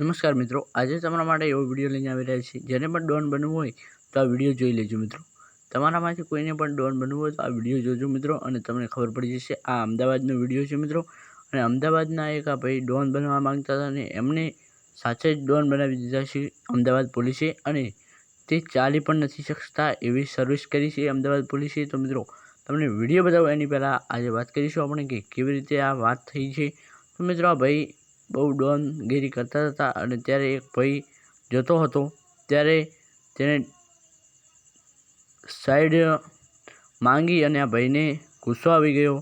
નમસ્કાર મિત્રો, આજે તમારા માટે એવો વીડિયો લઈને આવી રહ્યા છીએ. જેને પણ ડોન બનવું હોય તો આ વીડિયો જોઈ લેજો મિત્રો. તમારામાંથી કોઈને પણ ડોન બનવું હોય તો આ વીડિયો જોજો મિત્રો અને તમને ખબર પડી જશે, આ અમદાવાદનો વીડિયો છે મિત્રો. અને અમદાવાદના એક આ ભાઈ ડોન બનવા માંગતા હતા અને એમને સાચે જ ડોન બનાવી દીધા છે અમદાવાદ પોલીસે અને તે ચાલી પણ નથી શકતા એવી સર્વિસ કરી છે અમદાવાદ પોલીસે. તો મિત્રો, તમને વીડિયો બતાવો એની પહેલાં આજે વાત કરીશું આપણે કે કેવી રીતે આ વાત થઈ છે. તો મિત્રો, આ ભાઈ બહુ ડોનગીરી કરતા હતા અને ત્યારે એક ભાઈ જતો હતો. ત્યારે તેણે સાઈડ માંગી અને આ ભાઈને ગુસ્સો આવી ગયો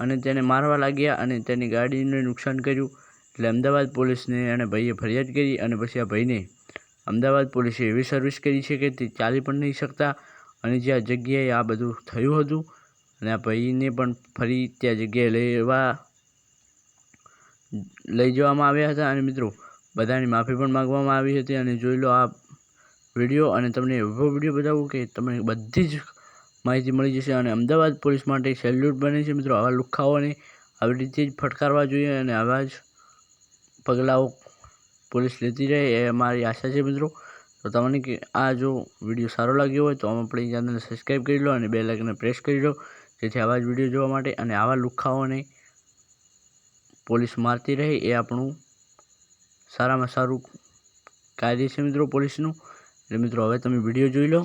અને તેને મારવા લાગ્યા અને તેની ગાડીને નુકસાન કર્યું. એટલે અમદાવાદ પોલીસને અને ભાઈએ ફરિયાદ કરી અને પછી આ ભાઈને અમદાવાદ પોલીસે એવી સર્વિસ કરી છે કે તે ચાલી પણ નહીં શકતા અને જે આ જગ્યાએ આ બધું થયું હતું અને આ ભાઈને પણ ફરી ત્યાં જગ્યાએ લેવા લઈ જવામાં આવ્યા હતા અને મિત્રો, બધાની માફી પણ માગવામાં આવી હતી અને જોઈ લો આ વીડિયો અને તમને એવો વીડિયો બતાવું કે તમને બધી જ માહિતી મળી જશે અને અમદાવાદ પોલીસ માટે સેલ્યુટ બને છે. મિત્રો, આવા લુખાઓને આવી રીતે જ ફટકારવા જોઈએ અને આવા જ પગલાઓ પોલીસ લેતી રહે એ અમારી આશા છે મિત્રો. તો તમને કે આ જો વીડિયો સારો લાગ્યો હોય તો આપણી ચેનલને સબસ્ક્રાઈબ કરી લો અને બે લાઇકને પ્રેસ કરી લો. જેથી આવા જ વીડિયો જોવા માટે અને આવા લુખ્ખાઓને પોલીસ મારતી રહે એ આપણું સારામાં સારું કાર્ય છે મિત્રો પોલીસનું. એટલે મિત્રો, હવે તમે વીડિયો જોઈ લો.